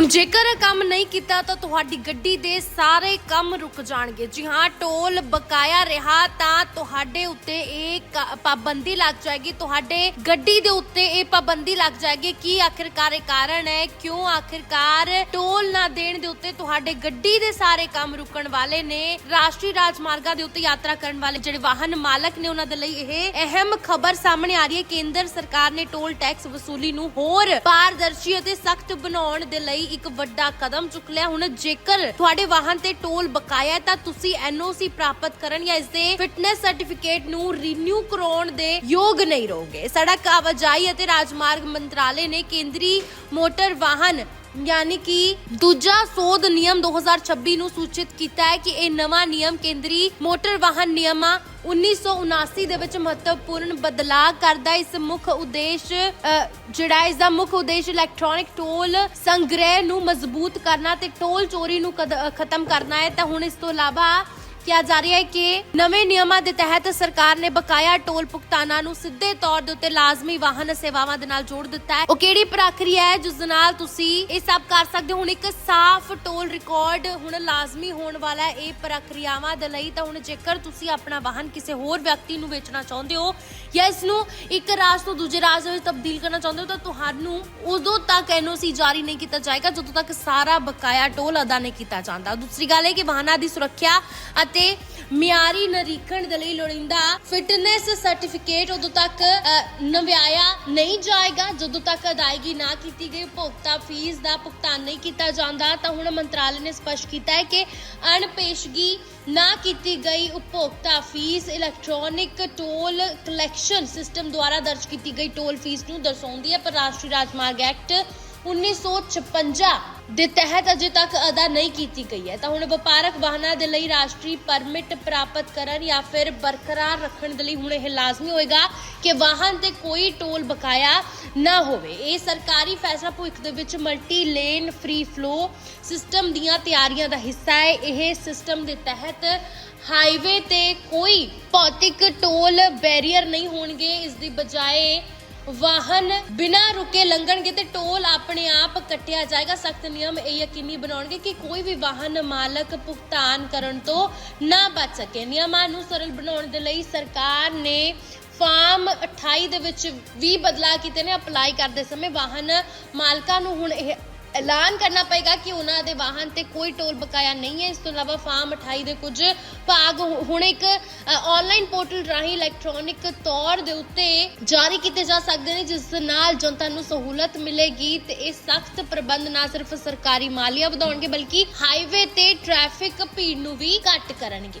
ਹੁਣ ਜੇਕਰ ਕੰਮ ਨਹੀਂ ਕੀਤਾ ਤਾਂ ਤੁਹਾਡੀ ਗੱਡੀ ਦੇ ਸਾਰੇ ਕੰਮ ਰੁਕ ਜਾਣਗੇ। ਜੀ ਹਾਂ, ਟੋਲ ਬਕਾਇਆ ਰਿਹਾ ਤਾਂ ਤੁਹਾਡੇ ਉੱਤੇ ਇਹ ਕ- ਪਾਬੰਦੀ ਲੱਗ ਜਾਏਗੀ। ਤੁਹਾਡੇ ਗੱਡੀ ਦੇ ਉੱਤੇ ਇਹ ਪਾਬੰਦੀ ਲੱਗ ਜਾਏਗੀ। ਕੀ ਆਖਿਰਕਾਰ ਇਹ ਕਾਰਨ ਹੈ? ਕਿਉਂ ਆਖਿਰਕਾਰ ਟੋਲ ਨਾ ਦੇਣ ਦੇ ਉੱਤੇ ਤੁਹਾਡੇ ਗੱਡੀ ਦੇ ਸਾਰੇ ਕੰਮ ਰੁਕਣ ਵਾਲੇ ਨੇ? ਰਾਸ਼ਟਰੀ ਰਾਜਮਾਰਗਾਂ ਦੇ ਉੱਤੇ ਯਾਤਰਾ ਕਰਨ ਵਾਲੇ ਜਿਹੜੇ ਵਾਹਨ ਮਾਲਕ ਨੇ, ਉਹਨਾਂ ਦੇ ਲਈ ਇਹ ਅਹਿਮ ਖਬਰ ਸਾਹਮਣੇ ਆ ਰਹੀ ਹੈ। ਕੇਂਦਰ ਸਰਕਾਰ ਨੇ ਟੋਲ ਟੈਕਸ ਵਸੂਲੀ ਨੂੰ ਹੋਰ ਪਾਰਦਰਸ਼ੀ ਅਤੇ ਸਖਤ ਬਣਾਉਣ ਦੇ ਲਈ ਇੱਕ ਵੱਡਾ ਕਦਮ ਚੁੱਕ ਲਿਆ। ਹੁਣ ਜੇਕਰ ਤੁਹਾਡੇ ਵਾਹਨ ਤੇ ਟੋਲ ਬਕਾਇਆ ਹੈ, ਤਾਂ ਤੁਸੀਂ ਐਨਓਸੀ ਪ੍ਰਾਪਤ ਕਰਨ ਜਾਂ ਇਸ ਦੇ ਫਿਟਨੈਸ ਸਰਟੀਫਿਕੇਟ ਨੂੰ ਰੀਨਿਊ ਕਰਾਉਣ ਦੇ ਯੋਗ ਨਹੀਂ ਰਹੋਗੇ। ਸੜਕ ਆਵਾਜਾਈ ਅਤੇ ਰਾਜਮਾਰਗ ਮੰਤਰਾਲੇ ਨੇ ਕੇਂਦਰੀ ਮੋਟਰ ਵਾਹਨ ਯਾਨੀ ਕਿ ਦੂਜਾ ਸੋਧ ਨਿਯਮ 2026 ਨੂੰ ਸੂਚਿਤ ਕੀਤਾ ਹੈ ਕਿ ਇਹ ਨਵਾਂ ਨਿਯਮ ਕੇਂਦਰੀ ਮੋਟਰ ਵਾਹਨ ਨਿਯਮਾਂ 1979 ਦੇ ਵਿੱਚ ਮਹੱਤਵਪੂਰਨ ਬਦਲਾਅ ਕਰਦਾ ਇਸ ਮੁੱਖ ਉਦੇਸ਼ ਜਿਹੜਾ ਇਸ ਦਾ ਮੁੱਖ ਉਦੇਸ਼ ਇਲੈਕਟ੍ਰੋਨਿਕ ਟੋਲ ਸੰਗ੍ਰਹਿ ਨੂੰ ਮਜ਼ਬੂਤ ਕਰਨਾ ਤੇ ਟੋਲ ਚੋਰੀ ਨੂੰ ਖਤਮ ਕਰਨਾ ਹੈ। ਤਾਂ ਹੁਣ ਇਸ ਤੋਂ ਇਲਾਵਾ ਕਿਹਾ ਜਾ ਰਿਹਾ ਹੈ ਕਿ ਨਵੇਂ ਨਿਯਮਾਂ ਦੇ ਤਹਿਤ ਸਰਕਾਰ ਨੇ ਬਕਾਇਆ ਟੋਲ ਭੁਗਤਾਨਾਂ ਨੂੰ ਸਿੱਧੇ ਤੌਰ ਦੇ ਉੱਤੇ ਲਾਜ਼ਮੀ ਵਾਹਨ ਸੇਵਾਵਾਂ ਦੇ ਨਾਲ ਜੋੜ ਦਿੱਤਾ ਹੈ। ਉਹ ਕਿਹੜੀ ਪ੍ਰਕਿਰਿਆ ਹੈ ਜਿਸ ਦੇ ਨਾਲ ਤੁਸੀਂ ਇਹ ਸਭ ਕਰ ਸਕਦੇ ਹੋ? ਹੁਣ ਇੱਕ ਸਾਫ਼ ਟੋਲ ਰਿਕਾਰਡ ਹੁਣ ਲਾਜ਼ਮੀ ਹੋਣ ਵਾਲਾ ਹੈ ਇਹ ਪ੍ਰਕਿਰਿਆਵਾਂ ਦੇ ਲਈ। ਤਾਂ ਹੁਣ ਜੇਕਰ ਤੁਸੀਂ ਆਪਣਾ ਵਾਹਨ ਕਿਸੇ ਹੋਰ ਵਿਅਕਤੀ ਨੂੰ ਵੇਚਣਾ ਚਾਹੁੰਦੇ ਹੋ ਜਾਂ ਇਸ ਨੂੰ ਇੱਕ ਰਾਜ ਤੋਂ ਦੂਜੇ ਰਾਜ ਵਿੱਚ ਤਬਦੀਲ ਕਰਨਾ ਚਾਹੁੰਦੇ ਹੋ, ਤਾਂ ਤੁਹਾਨੂੰ ਉਦੋਂ ਤੱਕ ਐਨਓਸੀ ਜਾਰੀ ਨਹੀਂ ਕੀਤਾ ਜਾਏਗਾ, ਜਦੋਂ ਤੱਕ ਸਾਰਾ ਬਕਾਇਆ ਟੋਲ ਅਦਾ ਨਹੀਂ ਕੀਤਾ ਜਾਂਦਾ। ਦੂਸਰੀ ਗੱਲ ਹੈ ਕਿ ਵਾਹਨਾਂ ਦੀ ਸੁਰੱਖਿਆ ਅਤੇ ਮਿਆਰੀ ਨਿਰੀਖਣ ਦੇ ਲਈ ਲੋੜੀਂਦਾ ਫਿਟਨੈਸ ਸਰਟੀਫਿਕੇਟ ਉਦੋਂ ਤੱਕ ਨਵਿਆਇਆ ਨਹੀਂ ਜਾਏਗਾ। ਜਦੋਂ ਤੱਕ ਅਦਾਇਗੀ ਨਾ ਕੀਤੀ ਗਈ, ਉਪਭੋਗਤਾ ਫੀਸ ਦਾ ਭੁਗਤਾਨ ਨਹੀਂ ਕੀਤਾ ਜਾਂਦਾ, ਤਾਂ ਹੁਣ ਮੰਤਰਾਲੇ ਨੇ ਸਪਸ਼ਟ ਕੀਤਾ ਹੈ ਕਿ ਅਣਪੇਸ਼ਗੀ ਨਾ ਕੀਤੀ ਗਈ ਉਪਭੋਗਤਾ fees, electronic toll collection system ਦੁਆਰਾ ਦਰਜ ਕੀਤੀ ਗਈ ਟੋਲ ਫੀਸ ਨੂੰ ਦਰਸਾਉਂਦੀ ਹੈ ਪਰ ਰਾਸ਼ਟਰੀ ਰਾਜਮਾਰਗ ਐਕਟ 1956 ਦੇ ਤਹਿਤ ਅਜੇ ਤੱਕ ਅਦਾ ਨਹੀਂ ਕੀਤੀ ਗਈ ਹੈ। ਤਾਂ ਹੁਣ ਵਪਾਰਕ ਵਾਹਨਾਂ ਦੇ ਲਈ ਰਾਸ਼ਟਰੀ ਪਰਮਿਟ ਪ੍ਰਾਪਤ ਕਰਨ ਜਾਂ ਫਿਰ ਬਰਕਰਾਰ ਰੱਖਣ ਦੇ ਲਈ ਹੁਣ ਇਹ ਲਾਜ਼ਮੀ ਹੋਏਗਾ ਕਿ ਵਾਹਨ ਤੇ ਕੋਈ ਟੋਲ ਬਕਾਇਆ ਨਾ ਹੋਵੇ। ਇਹ ਸਰਕਾਰੀ ਫੈਸਲਾ ਭਵਿੱਖ ਦੇ ਵਿੱਚ multi lane free flow system ਦੀਆਂ ਤਿਆਰੀਆਂ ਦਾ ਹਿੱਸਾ ਹੈ। ਇਹ ਸਿਸਟਮ ਦੇ ਤਹਿਤ ਹਾਈਵੇ ਤੇ ਕੋਈ ਭੌਤਿਕ ਟੋਲ ਬੈਰੀਅਰ ਨਹੀਂ ਹੋਣਗੇ। ਇਸ ਦੀ ਬਜਾਏ ਵਾਹਨ ਬਿਨਾਂ ਰੁਕੇ ਲੰਘਣਗੇ ਤੇ ਟੋਲ ਆਪਣੇ ਆਪ ਕੱਟਿਆ ਜਾਏਗਾ। ਸਖਤ ਨਿਯਮ ਇਹ ਯਕੀਨੀ ਬਣਾਉਣਗੇ ਕਿ ਕੋਈ ਵੀ ਵਾਹਨ ਮਾਲਕ ਭੁਗਤਾਨ ਕਰਨ ਤੋਂ ਨਾ ਬਚ ਸਕੇ। ਨਿਯਮਾਂ ਨੂੰ ਸਰਲ ਬਣਾਉਣ ਦੇ ਲਈ ਸਰਕਾਰ ਨੇ ਫਾਰਮ 28 ਦੇ ਵਿੱਚ ਵੀ ਬਦਲਾਅ ਕੀਤੇ ਨੇ। ਅਪਲਾਈ ਕਰਦੇ ਸਮੇਂ ਵਾਹਨ ਮਾਲਕਾਂ ਨੂੰ ਹੁਣ ਇਹ ਐਲਾਨ ਕਰਨਾ ਪਏਗਾ ਕਿ ਉਹਨਾਂ ਦੇ ਵਾਹਨ ਤੇ ਕੋਈ ਟੋਲ ਬਕਾਇਆ ਨਹੀਂ ਹੈ। ਇਸ ਤੋਂ ਇਲਾਵਾ ਫਾਰਮ 28 ਦੇ ਕੁਝ ਭਾਗ ਹੁਣ ਇੱਕ ਆਨਲਾਈਨ ਪੋਰਟਲ ਰਾਹੀਂ ਇਲੈਕਟ੍ਰੋਨਿਕ ਤੌਰ ਦੇ ਉੱਤੇ ਜਾਰੀ ਕੀਤੇ ਜਾ ਸਕਦੇ ਨੇ, ਜਿਸ ਨਾਲ ਜਨਤਾ ਨੂੰ ਸਹੂਲਤ ਮਿਲੇਗੀ ਤੇ ਇਹ ਸਖਤ ਪ੍ਰਬੰਧ ਨਾ ਸਿਰਫ ਸਰਕਾਰੀ ਮਾਲੀਆ ਵਧਾਉਣਗੇ, ਬਲਕਿ ਹਾਈਵੇ ਤੇ ਟ੍ਰੈਫਿਕ ਭੀੜ ਨੂੰ ਵੀ ਘੱਟ ਕਰਨਗੇ।